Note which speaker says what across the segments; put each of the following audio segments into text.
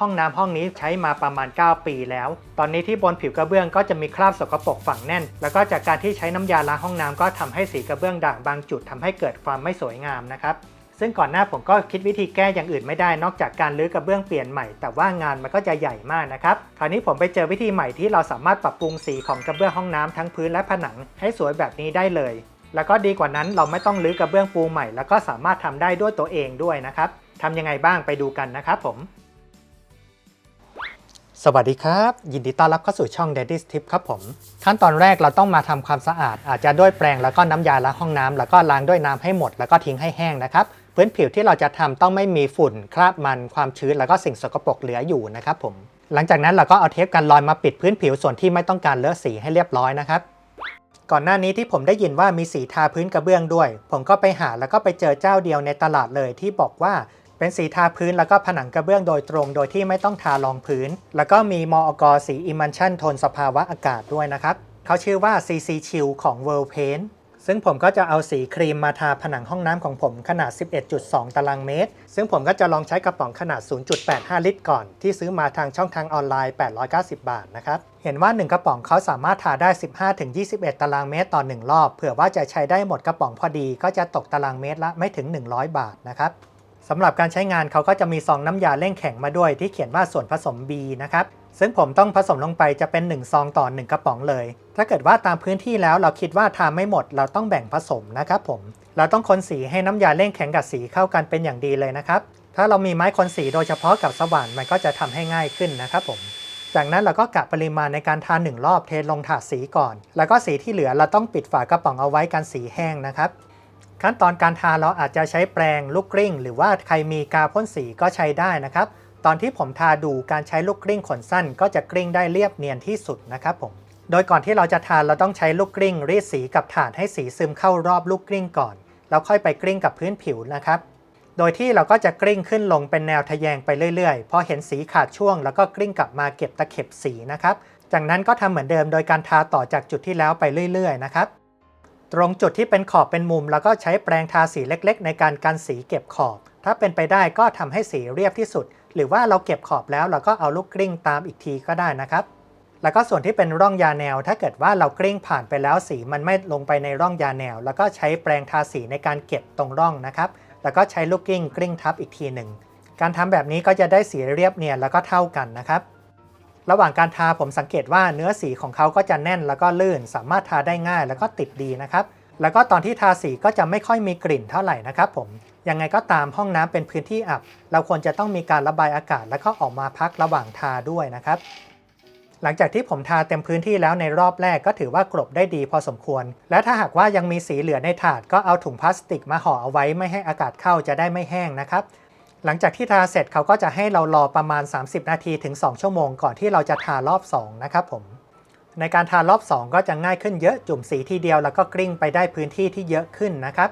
Speaker 1: ห้องน้ำห้องนี้ใช้มาประมาณ 9 ปีแล้ว ตอนนี้ที่บนผิวกระเบื้องก็จะมีคราบสกปรกฝังแน่น แล้วก็จากการที่ใช้น้ำยาล้างห้องน้ำก็ทำให้สีกระเบื้องด่างบางจุดทำให้เกิดความไม่สวยงามนะครับ ซึ่งก่อนหน้าผมก็คิดวิธีแก้อย่างอื่นไม่ได้นอกจากการรื้อกระเบื้องเปลี่ยนใหม่ แต่ว่างานมันก็จะใหญ่มากนะครับ คราวนี้ผมไปเจอวิธีใหม่ที่เราสามารถปรับปรุงสีของกระเบื้องห้องน้ำทั้งพื้นและผนัง ให้สวยแบบนี้ได้เลย แล้วก็ดีกว่านั้นเราไม่ต้องรื้อกระเบื้องปูใหม่ แล้วก็สามารถทำได้ด้วยตัวเองด้วยนะครับทำยังไงบ้างไปดูกันนะครับผม สวัสดีครับ ยินดีต้อนรับเข้าสู่ช่อง Daddy's Tip ครับผม ขั้นตอนแรกเราต้องมาทำความสะอาด อาจจะด้วยแปรงแล้วก็น้ำยาล้างห้องน้ำแล้วก็ล้างด้วยน้ำให้หมด แล้วก็ทิ้งให้แห้งนะครับ พื้นผิวที่เราจะทำต้องไม่มีฝุ่น คราบมันความชื้นแล้วก็สิ่งสกปรกเหลืออยู่นะครับผม หลังจากนั้นเราก็เอาเทปกันรอยมาปิดพื้นผิวส่วนที่ไม่ต้องการเลอะสีให้เรียบร้อยนะครับก่อนหน้านี้ที่ผมได้ยินว่ามีสีทาพื้นกระเบื้องด้วย ผมก็ไปหาแล้วก็ไปเจอเจ้าเดียวในตลาดเลยที่บอกว่า เป็นสีทาพื้นแล้วก็ผนังกระเบื้องโดยตรง โดยที่ไม่ต้องทารองพื้น แล้วก็มีมออกสีอิมันชั่นทนสภาวะอากาศด้วยนะครับเขาชื่อว่า CC Chill ของ World Paint ซึ่งผมก็จะเอาสีครีมมาทาผนังห้องน้ำของผมขนาด 11.2 ตารางเมตร ซึ่งผมก็จะลองใช้กระป๋องขนาด 0.85 ลิตรก่อน ที่ซื้อมาทางช่องทางออนไลน์ 890 บาทนะครับ เห็นว่า 1 กระป๋องเขาสามารถทาได้ 15-21 ตารางเมตรต่อ 1 รอบ เผื่อว่าจะใช้ได้หมดกระป๋องพอดี ก็จะตกตารางเมตรละไม่ถึง 100 บาทนะครับ สำหรับการใช้งานเขาก็จะมีซองน้ำยาเร่งแข็งมาด้วยที่เขียนว่าส่วนผสม B นะครับ ซึ่งผมต้องผสมลงไปจะเป็น 1 ซองต่อ 1 กระป๋องเลย ถ้าเกิดว่าตามพื้นที่แล้วเราคิดว่าทาไม่หมดเราต้องแบ่งผสมนะครับผม เราต้องคนสีให้น้ำยาเร่งแข็งกับสีเข้ากันเป็นอย่างดีเลยนะครับ ถ้าเรามีไม้คนสีโดยเฉพาะกับสว่านมันก็จะทำให้ง่ายขึ้นนะครับผมจากนั้นเราก็กะปริมาณในการทาหนึ่งรอบเทลงถาดสีก่อน แล้วก็สีที่เหลือเราต้องปิดฝากระป๋องเอาไว้กันสีแห้งนะครับ ขั้นตอนการทาเราอาจจะใช้แปรงลูกกลิ้ง หรือว่าใครมีกาพ่นสีก็ใช้ได้นะครับ ตอนที่ผมทาดูการใช้ลูกกลิ้งขนสั้น ก็จะกลิ้งได้เรียบเนียนที่สุดนะครับผม โดยก่อนที่เราจะทาเราต้องใช้ลูกกลิ้งรีดสีกับถาดให้สีซึมเข้ารอบลูกกลิ้งก่อน แล้วค่อยไปกลิ้งกับพื้นผิวนะครับ โดยที่เราก็จะกลิ้งขึ้นลงเป็นแนวทะแยงไปเรื่อยๆ พอเห็นสีขาดช่วง แล้วก็กลิ้งกลับมาเก็บตะเข็บสีนะครับ จากนั้นก็ทำเหมือนเดิมโดยการทาต่อจากจุดที่แล้วไปเรื่อย ๆ นะครับ ตรงจุดที่เป็นขอบเป็นมุม แล้วก็ใช้แปรงทาสีเล็ก ๆ ในการกันสีเก็บขอบ ถ้าเป็นไปได้ก็ทำให้สีเรียบที่สุด หรือว่าเราเก็บขอบแล้วเราก็เอาลูกกลิ้งตามอีกทีก็ได้นะครับ แล้วก็ส่วนที่เป็นร่องยาแนว ถ้าเกิดว่าเรากลิ้งผ่านไปแล้วสีมันไม่ลงไปในร่องยาแนว แล้วก็ใช้แปรงทาสีในการเก็บตรงร่องนะครับ แล้วก็ใช้ลูกกลิ้งกลิ้งทับอีกทีหนึ่งการทำแบบนี้ก็จะได้สีเรียบเนียนแล้วก็เท่ากันนะครับ ระหว่างการทาผมสังเกตว่าเนื้อสีของเขาก็จะแน่นแล้วก็ลื่น สามารถทาได้ง่ายแล้วก็ติดดีนะครับ แล้วก็ตอนที่ทาสีก็จะไม่ค่อยมีกลิ่นเท่าไหร่นะครับผม ยังไงก็ตามห้องน้ำเป็นพื้นที่อับ เราควรจะต้องมีการระบายอากาศ แล้วก็ออกมาพักระหว่างทาด้วยนะครับ หลังจากที่ผมทาเต็มพื้นที่แล้วในรอบแรกก็ถือว่ากลบได้ดีพอสมควร และถ้าหากว่ายังมีสีเหลือในถาดก็เอาถุงพลาสติกมาห่อเอาไว้ไม่ให้อากาศเข้าจะได้ไม่แห้งนะครับ หลังจากที่ทาเสร็จเขาก็จะให้เรารอประมาณ 30 นาทีถึง 2 ชั่วโมงก่อนที่เราจะทารอบ 2 นะครับผม ในการทารอบ 2 ก็จะง่ายขึ้นเยอะจุ่มสีทีเดียวแล้วก็กลิ้งไปได้พื้นที่ที่เยอะขึ้นนะครับ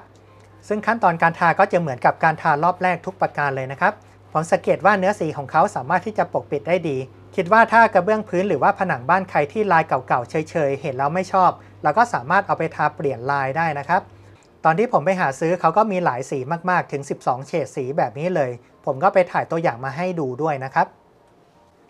Speaker 1: ซึ่งขั้นตอนการทาก็จะเหมือนกับการทารอบแรกทุกประการเลยนะครับ ผมสังเกตว่าเนื้อสีของเขาสามารถที่จะปกปิดได้ดี คิดว่าถ้ากระเบื้องพื้นหรือว่าผนังบ้านใครที่ลายเก่าๆเฉยๆเห็นแล้วไม่ชอบ เราก็สามารถเอาไปทาเปลี่ยนลายได้นะครับ ตอนที่ผมไปหาซื้อเขาก็มีหลายสีมากๆถึง 12 เฉดสีแบบนี้เลย ผมก็ไปถ่ายตัวอย่างมาให้ดูด้วยนะครับ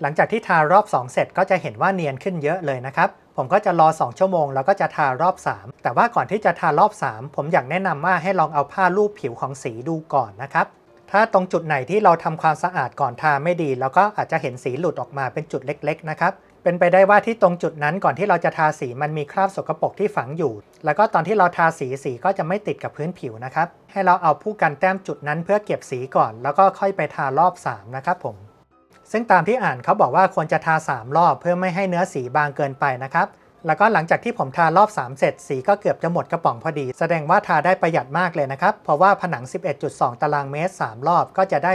Speaker 1: หลังจากที่ทารอบ 2 เสร็จก็จะเห็นว่าเนียนขึ้นเยอะเลยนะครับ ผมก็จะรอ 2 ชั่วโมง แล้วก็จะทารอบ 3 แต่ว่าก่อนที่จะทารอบ 3 ผมอยากแนะนำว่าให้ลองเอาผ้าลูบผิวของสีดูก่อนนะครับ ถ้าตรงจุดไหนที่เราทำความสะอาดก่อนทาไม่ดีแล้วก็อาจจะเห็นสีหลุดออกมาเป็นจุดเล็ก ๆ นะครับ เป็นไปได้ว่าที่ตรงจุดนั้นก่อนที่เราจะทาสีมันมีคราบสกปรกที่ฝังอยู่ แล้วก็ตอนที่เราทาสีสีก็จะไม่ติดกับพื้นผิวนะครับ ให้เราเอาผู้กันแต้มจุดนั้นเพื่อเก็บสีก่อน แล้วก็ค่อยไปทารอบ 3 นะครับผม ซึ่งตามที่อ่านเขาบอกว่าควรจะทา 3 รอบเพื่อไม่ให้เนื้อสีบางเกินไปนะครับ แล้วก็หลังจากที่ผมทารอบ 3 เสร็จ สีก็เกือบจะหมดกระป๋องพอดี แสดงว่าทาได้ประหยัดมากเลยนะครับ เพราะว่าผนัง 11.2 ตารางเมตร 3 รอบก็จะได้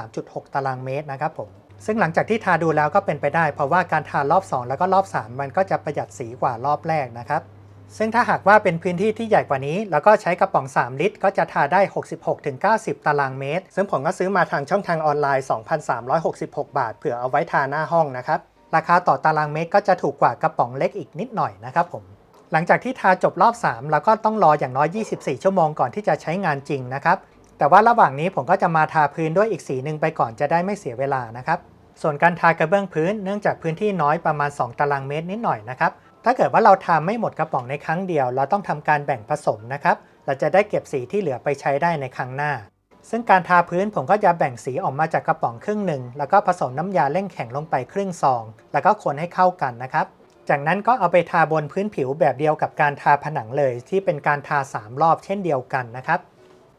Speaker 1: 33.6 ตารางเมตรนะครับผมซึ่งหลังจากที่ทาดูแล้วก็เป็นไปได้ เพราะว่าการทารอบ 2 แล้วก็รอบ 3 มันก็จะประหยัดสีกว่ารอบแรกนะครับซึ่งถ้าหากว่าเป็นพื้นที่ที่ใหญ่กว่านี้ แล้วก็ใช้กระป๋อง 3 ลิตร ก็จะทาได้ 66-90 ตารางเมตร ซึ่งผมก็ซื้อมาทางช่องทางออนไลน์ 2,366 บาท เผื่อเอาไว้ทาหน้าห้องนะครับ ราคาต่อตารางเมตรก็จะถูกกว่ากระป๋องเล็กอีกนิดหน่อยนะครับผม หลังจากที่ทาจบรอบ 3 แล้วก็ต้องรออย่างน้อย 24 ชั่วโมงก่อนที่จะใช้งานจริงนะครับ แต่ว่าระหว่างนี้ผมก็จะมาทาพื้นด้วยอีกสีหนึ่งไปก่อนจะได้ไม่เสียเวลานะครับ ส่วนการทากระเบื้องพื้นเนื่องจากพื้นที่น้อยประมาณ 2 ตารางเมตรนิดหน่อยนะครับ ถ้าเกิดว่าเราทาไม่หมดกระป๋องในครั้งเดียว เราต้องทำการแบ่งผสมนะครับ เราจะได้เก็บสีที่เหลือไปใช้ได้ในครั้งหน้า ซึ่งการทาพื้นผมก็จะแบ่งสีออกมาจากกระป๋องครึ่งหนึ่ง แล้วก็ผสมน้ำยาเร่งแข็งลงไปครึ่งซอง แล้วก็คนให้เข้ากันนะครับ จากนั้นก็เอาไปทาบนพื้นผิวแบบเดียวกับการทาผนังเลย ที่เป็นการทา 3 รอบเช่นเดียวกันนะครับ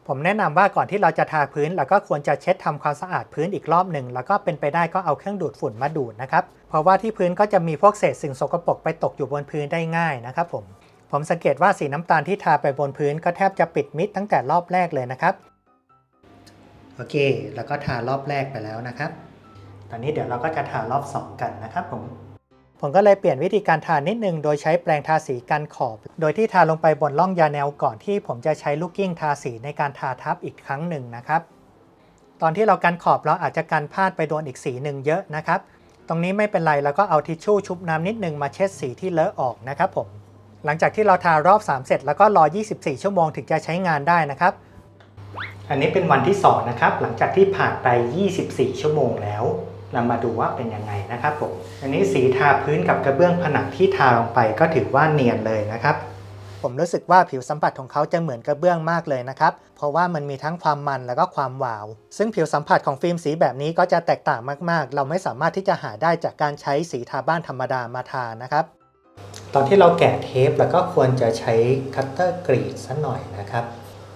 Speaker 1: ผมแนะนำว่าก่อนที่เราจะทาพื้นเราก็ควรจะเช็ดทำความสะอาดพื้นอีกรอบหนึ่ง แล้วก็เป็นไปได้ก็เอาเครื่องดูดฝุ่นมาดูดนะครับ เพราะว่าที่พื้นก็จะมีพวกเศษสิ่งสกปรกไปตกอยู่บนพื้นได้ง่ายนะครับผมผมสังเกตว่าสีน้ำตาลที่ทาไปบนพื้นก็แทบจะปิดมิดตั้งแต่รอบแรกเลยนะครับ โอเค แล้วก็ทารอบแรกไปแล้วนะครับ ตอนนี้เดี๋ยวเราก็จะทารอบ 2 กันนะครับผม ผมก็เลยเปลี่ยนวิธีการทานิดนึง โดยใช้แปรงทาสีกันขอบ โดยที่ทาลงไปบนร่องยาแนวก่อนที่ผมจะใช้ลูกกิ้งทาสีในการทาทับอีกครั้งหนึ่งนะครับ ตอนที่เรากันขอบเราอาจจะกันพลาดไปโดนอีกสีหนึ่งเยอะนะครับ ตรงนี้ไม่เป็นไรแล้วก็เอาทิชชู่ชุบน้ำนิดนึงมาเช็ดสีที่เลอะออกนะครับผม หลังจากที่เราทารอบ 3 เสร็จแล้วก็รอ 24 ชั่วโมงถึงจะใช้งานได้นะครับ อันนี้เป็นวันที่2นะครับหลังจากที่ผ่านไป 24 ชั่วโมงแล้วเรามาดูว่าเป็นยังไงนะครับผมอันนี้สีทาพื้นกับกระเบื้องผนังที่ทาลงไปก็ถือว่าเนียนเลยนะครับ ผมรู้สึกว่าผิวสัมผัสของเขาจะเหมือนกระเบื้องมากเลยนะครับ เพราะว่ามันมีทั้งความมันแล้วก็ความวาว ซึ่งผิวสัมผัสของฟิล์มสีแบบนี้ก็จะแตกต่างมากๆ เราไม่สามารถที่จะหาได้จากการใช้สีทาบ้านธรรมดามาทานะครับ ตอนที่เราแกะเทปแล้วก็ควรจะใช้คัตเตอร์กรีดสัหน่อยนะครับ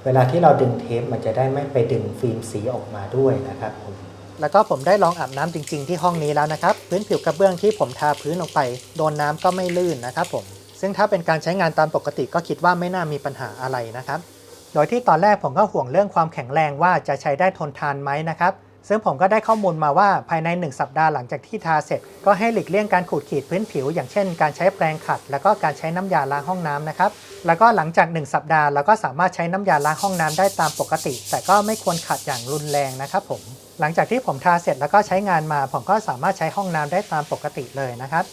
Speaker 1: เวลาที่เราดึงเทปมันจะได้ไม่ไปดึงฟิล์มสีออกมาด้วยนะครับผมแล้วก็ผมได้ลองอาบน้ำจริง ๆ ที่ห้องนี้แล้วนะครับ พื้นผิวกระเบื้องที่ผมทาพื้นลงไป โดนน้ำก็ไม่ลื่นนะครับผม ซึ่งถ้าเป็นการใช้งานตามปกติก็คิดว่าไม่น่ามีปัญหาอะไรนะครับ โดยที่ตอนแรกผมก็ห่วงเรื่องความแข็งแรงว่าจะใช้ได้ทนทานไหมนะครับ ซึ่งผมก็ได้ข้อมูลมาว่าภายใน 1 สัปดาห์หลังจากที่ทาเสร็จ ก็ให้หลีกเลี่ยงการขูดขีดพื้นผิว อย่างเช่นการใช้แปรงขัด แล้วก็การใช้น้ำยาล้างห้องน้ำนะครับ แล้วก็หลังจาก 1 สัปดาห์เราก็สามารถใช้น้ำยาล้างห้องน้ำได้ตามปกติ แต่ก็ไม่ควรขัดอย่างรุนแรงนะครับผม หลังจากที่ผมทาเสร็จแล้วก็ใช้งานมา ผมก็สามารถใช้ห้องน้ำได้ตามปกติเลยนะครับ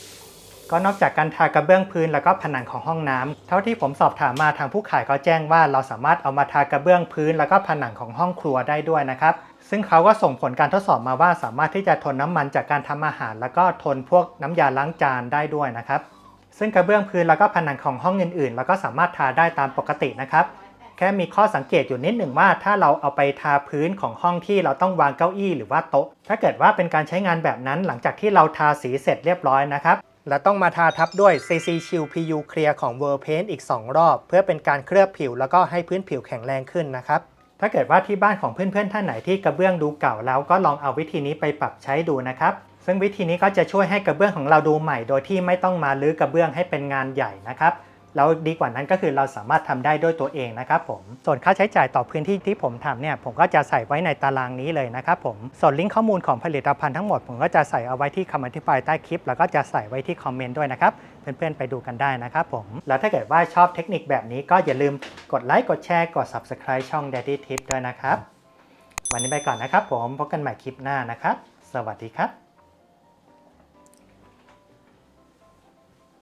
Speaker 1: ก็นอกจากการทากระเบื้องพื้นแล้วก็ผนังของห้องน้ำเท่าที่ผมสอบถามมาทางผู้ขายก็แจ้งว่า เราสามารถเอามาทากระเบื้องพื้น แล้วก็ผนังของห้องครัวได้ด้วยนะครับ ซึ่งเขาก็ส่งผลการทดสอบมาว่าสามารถที่จะทนน้ำมันจากการทำอาหาร แล้วก็ทนพวกน้ำยาล้างจานได้ด้วยนะครับ ซึ่งกระเบื้องพื้นแล้วก็ผนังของห้องอื่นๆ แล้วก็สามารถทาได้ตามปกตินะครับ แค่มีข้อสังเกตอยู่นิดหนึ่งว่า ถ้าเราเอาไปทาพื้นของห้องที่เราต้องวางเก้าอี้หรือว่าโต๊ะ ถ้าเกิดว่าเป็นการใช้งานแบบนั้นหลังจากที่เราทาสีเสร็จเรียบร้อยนะครับและต้องมาทาทับด้วย CC Shield PU Clear ของ World Paint อีก 2 รอบ เพื่อเป็นการเคลือบผิวแล้วก็ให้พื้นผิวแข็งแรงขึ้นนะครับ ถ้าเกิดว่าที่บ้านของเพื่อนๆท่านไหนที่กระเบื้องดูเก่าแล้วก็ลองเอาวิธีนี้ไปปรับใช้ดูนะครับ ซึ่งวิธีนี้ก็จะช่วยให้กระเบื้องของเราดูใหม่ โดยที่ไม่ต้องมาลื้อกระเบื้องให้เป็นงานใหญ่นะครับ แล้วดีกว่านั้นก็คือเราสามารถทำได้ด้วยตัวเองนะครับผม ส่วนค่าใช้จ่ายต่อพื้นที่ที่ผมทำเนี่ยผมก็จะใส่ไว้ในตารางนี้เลยนะครับผม ส่วนลิงก์ข้อมูลของผลิตภัณฑ์ทั้งหมด ผมก็จะใส่เอาไว้ที่คำอธิบายใต้คลิป แล้วก็จะใส่ไว้ที่คอมเมนต์ด้วยนะครับ เพื่อนๆไปดูกันได้นะครับผม แล้วถ้าเกิดว่าชอบเทคนิคแบบนี้ก็อย่าลืมกดไลค์กดแชร์กด Subscribe ช่อง Daddy Tip ด้วยนะครับ วันนี้ไปก่อนนะครับผมพบกันใหม่คลิปหน้านะครับ สวัสดีครับ